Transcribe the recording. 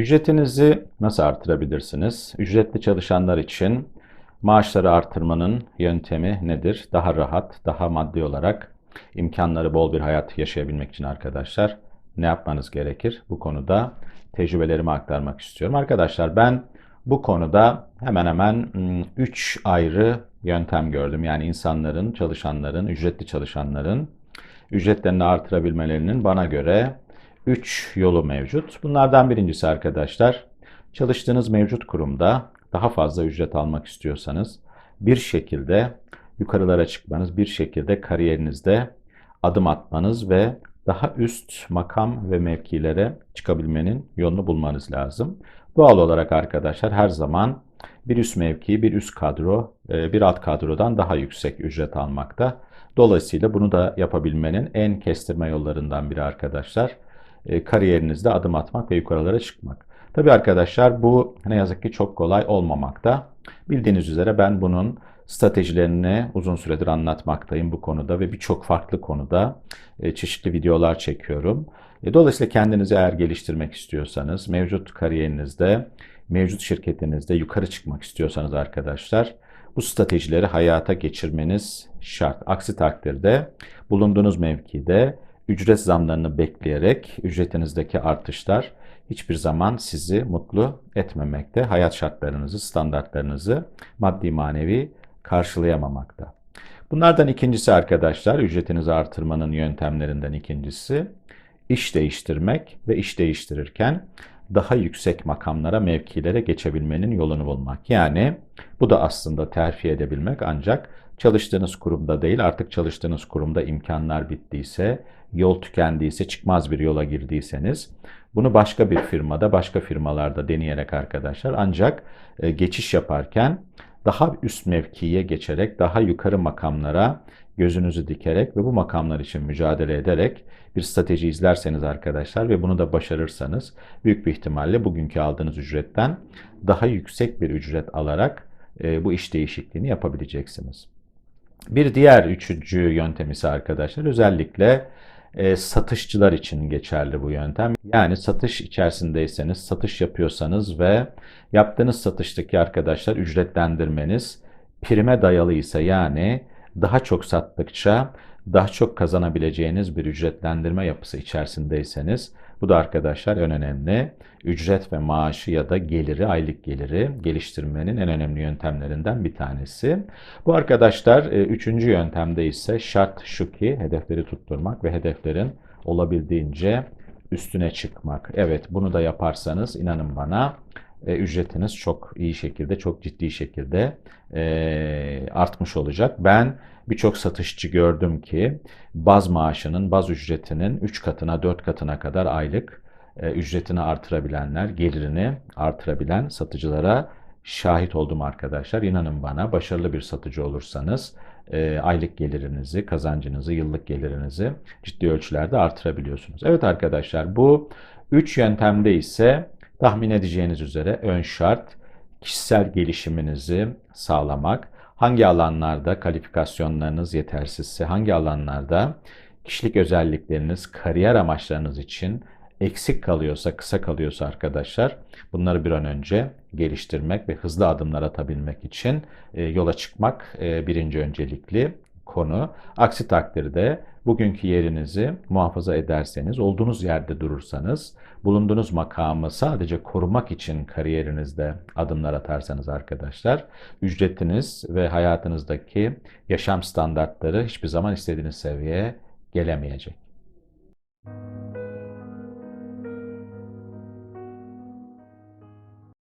Ücretinizi nasıl artırabilirsiniz? Ücretli çalışanlar için maaşları artırmanın yöntemi nedir? Daha rahat, daha maddi olarak imkanları bol bir hayat yaşayabilmek için arkadaşlar ne yapmanız gerekir? Bu konuda tecrübelerimi aktarmak istiyorum. Arkadaşlar ben bu konuda hemen hemen 3 ayrı yöntem gördüm. Yani insanların, çalışanların, ücretli çalışanların ücretlerini artırabilmelerinin bana göre 3 yolu mevcut. Bunlardan birincisi arkadaşlar, çalıştığınız mevcut kurumda daha fazla ücret almak istiyorsanız bir şekilde yukarılara çıkmanız, bir şekilde kariyerinizde adım atmanız ve daha üst makam ve mevkilere çıkabilmenin yolunu bulmanız lazım. Doğal olarak arkadaşlar her zaman bir üst mevki, bir üst kadro, e, bir alt kadrodan daha yüksek ücret almakta. Dolayısıyla bunu da yapabilmenin en kestirme yollarından biri arkadaşlar kariyerinizde adım atmak ve yukarılara çıkmak. Tabii arkadaşlar bu ne yazık ki çok kolay olmamakta. Bildiğiniz üzere ben bunun stratejilerini uzun süredir anlatmaktayım bu konuda ve birçok farklı konuda e, çeşitli videolar çekiyorum. E, dolayısıyla kendinizi eğer geliştirmek istiyorsanız, mevcut kariyerinizde, mevcut şirketinizde yukarı çıkmak istiyorsanız arkadaşlar, bu stratejileri hayata geçirmeniz şart. Aksi takdirde bulunduğunuz mevkide ücret zamlarını bekleyerek ücretinizdeki artışlar hiçbir zaman sizi mutlu etmemekte. Hayat şartlarınızı, standartlarınızı maddi manevi karşılayamamakta. Bunlardan ikincisi arkadaşlar, ücretinizi artırmanın yöntemlerinden ikincisi iş değiştirmek ve iş değiştirirken daha yüksek makamlara, mevkilere geçebilmenin yolunu bulmak. Yani bu da aslında terfi edebilmek ancak çalıştığınız kurumda değil artık çalıştığınız kurumda imkanlar bittiyse, yol tükendiyse, çıkmaz bir yola girdiyseniz bunu başka bir firmada, başka firmalarda deneyerek arkadaşlar ancak e, geçiş yaparken daha üst mevkiye geçerek, daha yukarı makamlara gözünüzü dikerek ve bu makamlar için mücadele ederek bir strateji izlerseniz arkadaşlar ve bunu da başarırsanız büyük bir ihtimalle bugünkü aldığınız ücretten daha yüksek bir ücret alarak e, bu iş değişikliğini yapabileceksiniz. Bir diğer üçüncü yöntem ise arkadaşlar özellikle e, satışçılar için geçerli bu yöntem. Yani satış içerisindeyseniz, satış yapıyorsanız ve yaptığınız satıştaki arkadaşlar ücretlendirmeniz prime dayalı ise yani daha çok sattıkça daha çok kazanabileceğiniz bir ücretlendirme yapısı içerisindeyseniz bu da arkadaşlar en önemli ücret ve maaşı ya da geliri, aylık geliri geliştirmenin en önemli yöntemlerinden bir tanesi. Bu arkadaşlar e, üçüncü yöntemde ise şart şu ki hedefleri tutturmak ve hedeflerin olabildiğince üstüne çıkmak. Evet bunu da yaparsanız inanın bana e, ücretiniz çok iyi şekilde, çok ciddi şekilde e, artmış olacak. Ben birçok satışçı gördüm ki baz maaşının, baz ücretinin 3 katına, 4 katına kadar aylık e, ücretini artırabilenler, gelirini artırabilen satıcılara şahit oldum arkadaşlar. İnanın bana başarılı bir satıcı olursanız e, aylık gelirinizi, kazancınızı, yıllık gelirinizi ciddi ölçülerde artırabiliyorsunuz. Evet arkadaşlar bu 3 yöntemde ise tahmin edeceğiniz üzere ön şart kişisel gelişiminizi sağlamak. Hangi alanlarda kalifikasyonlarınız yetersizse, hangi alanlarda kişilik özellikleriniz, kariyer amaçlarınız için eksik kalıyorsa, kısa kalıyorsa arkadaşlar bunları bir an önce geliştirmek ve hızlı adımlar atabilmek için e, yola çıkmak e, birinci öncelikli konu. Aksi takdirde bugünkü yerinizi muhafaza ederseniz, olduğunuz yerde durursanız, bulunduğunuz makamı sadece korumak için kariyerinizde adımlar atarsanız arkadaşlar, ücretiniz ve hayatınızdaki yaşam standartları hiçbir zaman istediğiniz seviyeye gelemeyecek.